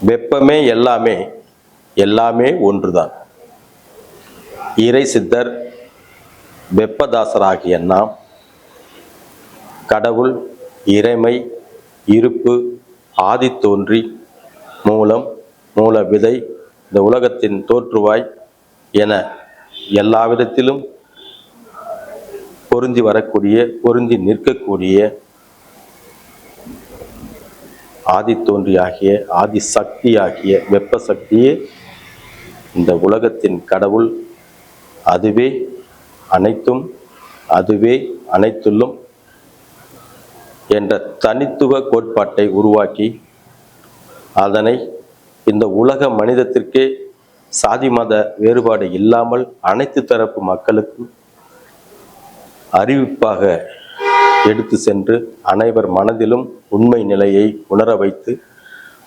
வெப்பமே எல்லாமே எல்லாமே ஒன்றுதான். இறை சித்தர் வெப்பதாசராகிய நாம் கடவுள் இறைமை இருப்பு ஆதித்தோன்றி மூலம் மூல விதை இந்த உலகத்தின் தோற்றுவாய் என எல்லா விதத்திலும் பொருந்தி வரக்கூடிய பொருந்தி நிற்கக்கூடிய ஆதி தோன்றியாகிய ஆதி சக்தியாகிய வெப்ப சக்தியே இந்த உலகத்தின் கடவுள். அதுவே அனைத்தும் அதுவே அனைத்துள்ளும் என்ற தனித்துவ கோட்பாட்டை உருவாக்கி அதனை இந்த உலக மனிதத்திற்கே சாதி மத வேறுபாடு இல்லாமல் அனைத்து தரப்பு மக்களுக்கும் அறிவிப்பாக எடுத்து சென்று அனைவர் மனதிலும் உண்மை நிலையை உணர வைத்து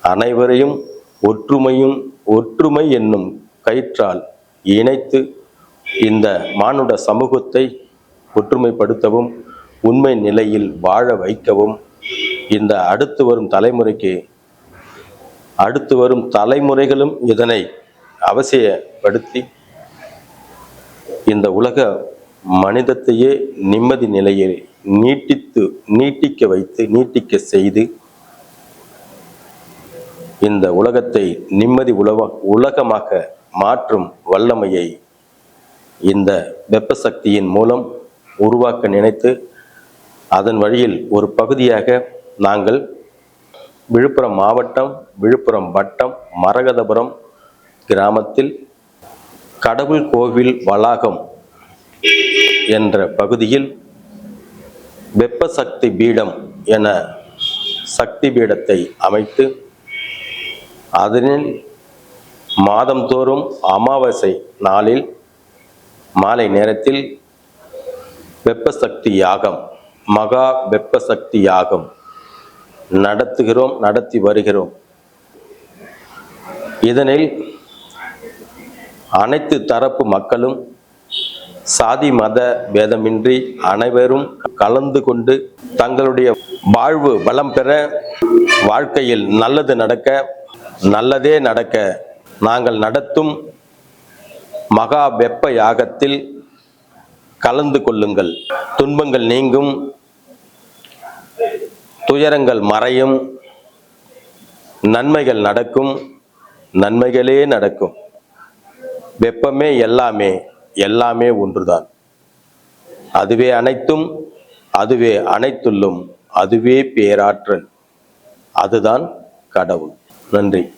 அனைவரையும் ஒற்றுமையும் ஒற்றுமை என்னும் கயிற்றால் இணைத்து இந்த மானுட சமூகத்தை ஒற்றுமைப்படுத்தவும் உண்மை நிலையில் வாழ வைக்கவும் இந்த அடுத்து வரும் தலைமுறைக்கு அடுத்து வரும் தலைமுறைகளும் இதனை அவசியப்படுத்தி இந்த உலக மனிதத்தையே நிம்மதி நிலையில் நீட்டித்து நீட்டிக்க வைத்து நீட்டிக்க செய்து இந்த உலகத்தை நிம்மதி உலக உலகமாக மாற்றும் வல்லமையை இந்த வெப்ப சக்தியின் மூலம் உருவாக்க நினைத்து அதன் வழியில் ஒரு பகுதியாக நாங்கள் விழுப்புரம் மாவட்டம் விழுப்புரம் வட்டம் மரகதபுரம் கிராமத்தில் கடவுள் கோவில் வளாகம் என்ற பகுதியில் வெப்ப சக்தி பீடம் என சக்தி பீடத்தை அமைத்து அதனில் மாதந்தோறும் அமாவாசை நாளில் மாலை நேரத்தில் வெப்ப சக்தி யாகம் மகா வெப்பசக்தி யாகம் நடத்துகிறோம் நடத்தி வருகிறோம். இதனில் அனைத்து தரப்பு மக்களும் சாதி மத பேதமின்றி அனைவரும் கலந்து கொண்டு தங்களுடைய வாழ்வு வளம் பெற வாழ்க்கையில் நல்லது நடக்க நல்லதே நடக்க நாங்கள் நடத்தும் மகா வெப்ப யாகத்தில் கலந்து கொள்ளுங்கள். துன்பங்கள் நீங்கும் துயரங்கள் மறையும் நன்மைகள் நடக்கும் நன்மைகளே நடக்கும். வெப்பமே எல்லாமே எல்லாமே ஒன்றுதான். அதுவே அனைத்தும் அதுவே அனைத்துள்ளும் அதுவே பேராற்றல். அதுதான் கடவுள். நன்றி.